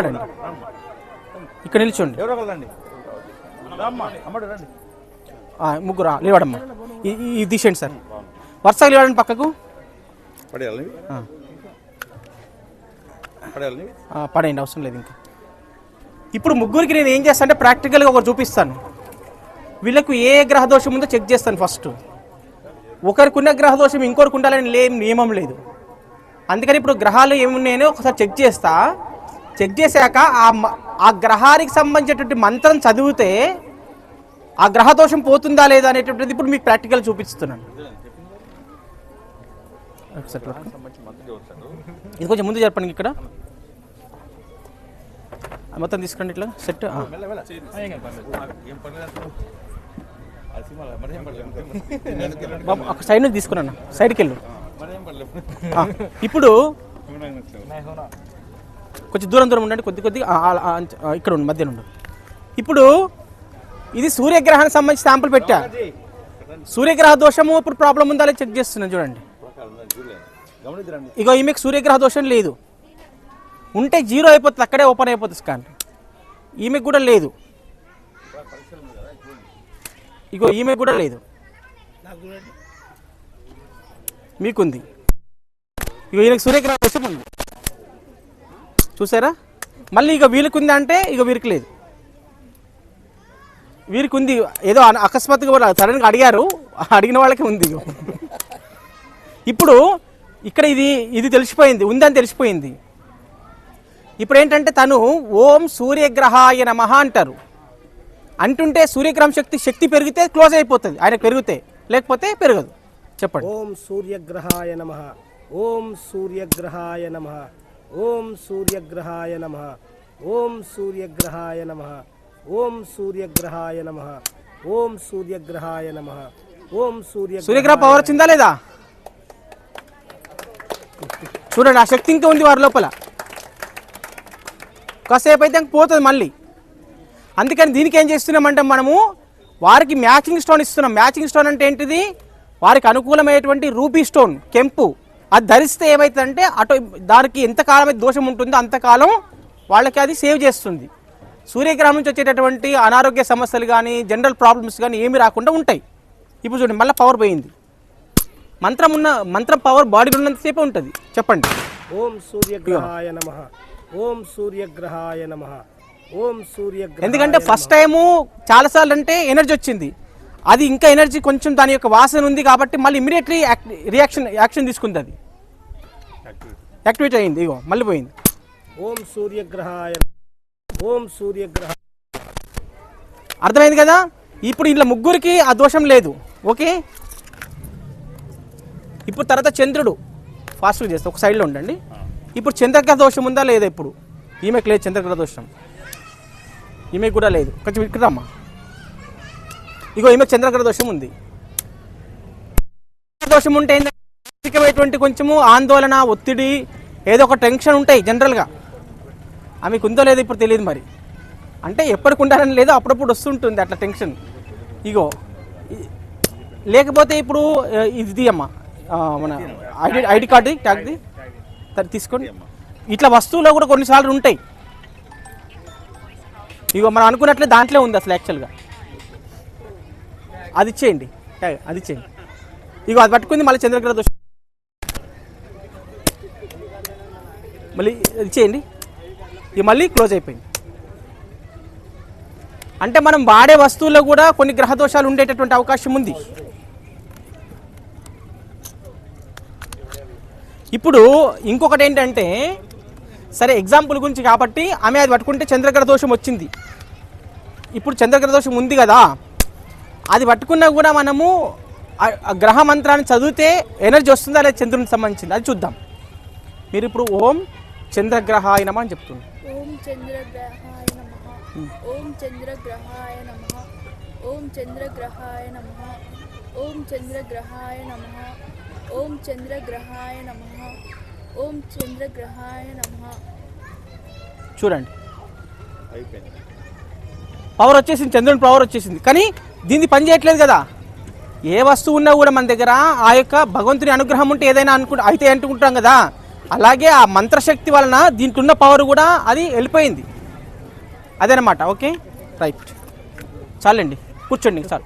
నిలబడండి ఇక్కడ నిల్చోండి. ముగ్గురు ఈ- ఇది తీసేయండి సార్. వరుసగా నిలబడండి పక్కకు. పడేయండి అవసరం లేదు ఇంకా. ఇప్పుడు ముగ్గురికి నేను ఏం చేస్తాను అంటే ప్రాక్టికల్గా ఒకటి చూపిస్తాను. వీళ్ళకు ఏ గ్రహ దోషం ఉందో చెక్ చేస్తాను ఫస్ట్. ఒకరికి ఉన్న గ్రహ దోషం ఇంకొకరికి ఉండాలని లే నియమం లేదు. అందుకని ఇప్పుడు గ్రహాలు ఏమున్నాయని ఒకసారి చెక్ చేస్తా. చెక్ చేశాక ఆ ఆ గ్రహానికి సంబంధించినటువంటి మంత్రం చదివితే ఆ గ్రహ దోషం పోతుందా లేదా అనేటువంటిది ఇప్పుడు మీకు ప్రాక్టికల్ చూపిస్తున్నాను. ఇది కొంచెం ముందు చెప్పండి ఇక్కడ. ఆ, మొత్తం తీసుకోండి ఇట్లా. సెట్. ఒక సైడ్ నుంచి తీసుకున్నా సైడ్కి వెళ్ళు. ఇప్పుడు కొంచెం దూరం దూరం ఉండండి కొద్ది ఆ, ఇక్కడ ఉండు మధ్యలో ఉండు. ఇప్పుడు ఇది సూర్యగ్రహానికి సంబంధించి శాంపుల్ పెట్టా. సూర్యగ్రహ దోషము ఇప్పుడు ప్రాబ్లం ఉందా చెక్ చేస్తున్నాను చూడండి. ఇగో ఈమెకు సూర్యగ్రహ దోషం లేదు. ఉంటే జీరో అయిపోతుంది అక్కడే ఓపెన్ అయిపోతుంది స్కాన్ ఈమెకు కూడా లేదు. ఇగో ఈమెకు కూడా లేదు. మీకుంది. ఇగో ఈయనకు సూర్యగ్రహ దోషం ఉంది. చూసారా? మళ్ళీ ఇక వీరికి అంటే ఇక వీరికి లేదు వీరికి ఉంది ఏదో అకస్మాత్తుగా కూడా సడన్గా అడిగారు. అడిగిన వాళ్ళకి ఉంది ఇప్పుడు ఇక్కడ ఇది ఇది తెలిసిపోయింది. ఉందని తెలిసిపోయింది. ఇప్పుడు ఏంటంటే తను ఓం సూర్యగ్రహాయ నమః అంటారు. అంటుంటే సూర్యగ్రహం శక్తి శక్తి పెరిగితే క్లోజ్ అయిపోతుంది. ఆయన పెరిగితే. లేకపోతే పెరగదు. చెప్పండి. ఓం సూర్యగ్రహాయ నమ. ఓం సూర్యగ్రహాయ నమ. ఓం సూర్యగ్రహాయ నమ. ఓం సూర్యగ్రహాయ నమ. ఓం సూర్యగ్రహాయ నమ. ఓం సూర్యగ్రహాయ నమ. ఓం సూర్య సూర్యగ్రహ పవర్ వచ్చిందా లేదా? చూడండి ఆ శక్తి ఇంకా ఉంది వారి లోపల. కాసేపు అయితే పోతుంది మళ్ళీ. అందుకని దీనికి ఏం చేస్తున్నామంటే మనము వారికి మ్యాచింగ్ స్టోన్ ఇస్తున్నాం. మ్యాచింగ్ స్టోన్ అంటే ఏంటిది? వారికి అనుకూలమైనటువంటి రూబీ స్టోన్ కెంపు. అది ధరిస్తే ఏమవుతుందంటే అటు దానికి ఎంతకాలం అయితే దోషం ఉంటుందో అంతకాలం వాళ్ళకి అది సేవ్ చేస్తుంది. సూర్యగ్రహం నుంచి వచ్చేటటువంటి అనారోగ్య సమస్యలు కానీ జనరల్ ప్రాబ్లమ్స్ కానీ ఏమీ రాకుండా ఉంటాయి. ఇప్పుడు చూడండి మళ్ళీ పవర్ పోయింది. మంత్రం ఉన్న మంత్రం పవర్ బాడీలో ఉన్నంతసేపే ఉంటుంది. చెప్పండి. ఓం సూర్యగ్రహాయ నమ. ఓం సూర్యగ్రహాయ నమ. ఓం సూర్యగ్రహాయ ఎందుకంటే ఫస్ట్ టైము చాలాసార్లు అంటే ఎనర్జీ వచ్చింది. అది ఇంకా ఎనర్జీ కొంచెం దాని యొక్క వాసన ఉంది కాబట్టి మళ్ళీ ఇమీడియట్లీ రియాక్షన్ యాక్షన్ తీసుకుంది అది. యాక్టివేట్ అయింది ఇగో మళ్ళీ పోయింది. ఓం సూర్యగ్రహాయ ఓం సూర్యగ్రహ అర్థమైంది కదా? ఇప్పుడు ఇంట్లో ముగ్గురికి ఆ దోషం లేదు ఓకే? ఇప్పుడు తర్వాత చంద్రుడు ఫాస్ట్గా చేస్తే ఒక సైడ్లో ఉండండి. ఇప్పుడు చంద్రగ్రహ దోషం ఉందా లేదా ఇప్పుడు? ఈమెకు లేదు చంద్రగ్రహ దోషం. ఈమెకు కూడా లేదు. కొంచెం ఇక్కడ ఇగో ఈమెకు చంద్రగ్రహ దోషం ఉంది. దోషం ఉంటే ఏంటంటే కొంచెము ఆందోళన ఒత్తిడి ఏదో ఒక టెన్షన్ ఉంటాయి జనరల్గా ఆమెకు ఉందో లేదో ఇప్పుడు తెలియదు మరి. అంటే ఎప్పటికి ఉండాలని లేదో అప్పుడప్పుడు వస్తుంటుంది అట్లా టెన్షన్. ఇగో లేకపోతే ఇప్పుడు ఇది అమ్మ మన ఐడి ఐడి కార్డు ట్యాగ్ది తీసుకోండి. ఇట్లా వస్తువులో కూడా కొన్నిసార్లు ఉంటాయి. ఇగో మనం అనుకున్నట్లే దాంట్లో ఉంది అసలు యాక్చువల్గా అది ఇచ్చేయండి. ట్యాగ్ అది ఇచ్చేయండి. ఇగో అది పట్టుకుంది మళ్ళీ చంద్రగ్రహ దోషం. మళ్ళీ అది ఇచ్చేయండి. ఇది మళ్ళీ క్లోజ్ అయిపోయింది. అంటే మనం వాడే వస్తువుల్లో కూడా కొన్ని గ్రహ దోషాలు ఉండేటటువంటి అవకాశం ఉంది. ఇప్పుడు ఇంకొకటి ఏంటంటే సరే ఎగ్జాంపుల్ గురించి కాబట్టి ఆమె అది పట్టుకుంటే చంద్రగ్రహ దోషం వచ్చింది. ఇప్పుడు చంద్రగ్రహ దోషం ఉంది కదా. అది పట్టుకున్నా కూడా మనము గ్రహ మంత్రాన్ని చదివితే ఎనర్జీ వస్తుందా లేదా చంద్రునికి సంబంధించింది? అది చూద్దాం. మీరు ఇప్పుడు ఓం చంద్రగ్రహాయ నమ అని చెప్తుంది ఓం చంద్రగ్రహాయ నమ. ఓం చంద్రగ్రహాయ నమ. ఓం చంద్రగ్రహాయ నమ. ఓం చంద్రగ్రహాయ నమ. ఓం చంద్రగ్రహాయ నమ. ఓం చంద్రగ్రహాయ నమ. చూడండి. పవర్ వచ్చేసింది చంద్రుని పవర్ వచ్చేసింది. కానీ దీన్ని పని చేయట్లేదు కదా? ఏ వస్తువు ఉన్నా కూడా మన దగ్గర ఆ యొక్క భగవంతుని అనుగ్రహం ఉంటే ఏదైనా అనుకు అయితే అంటుకుంటాం కదా? అలాగే ఆ మంత్రశక్తి వలన దీనికి ఉన్న పవర్ కూడా అది వెళ్ళిపోయింది. అదేనమాట ఓకే? రైట్. చాలండి. కూర్చోండి సార్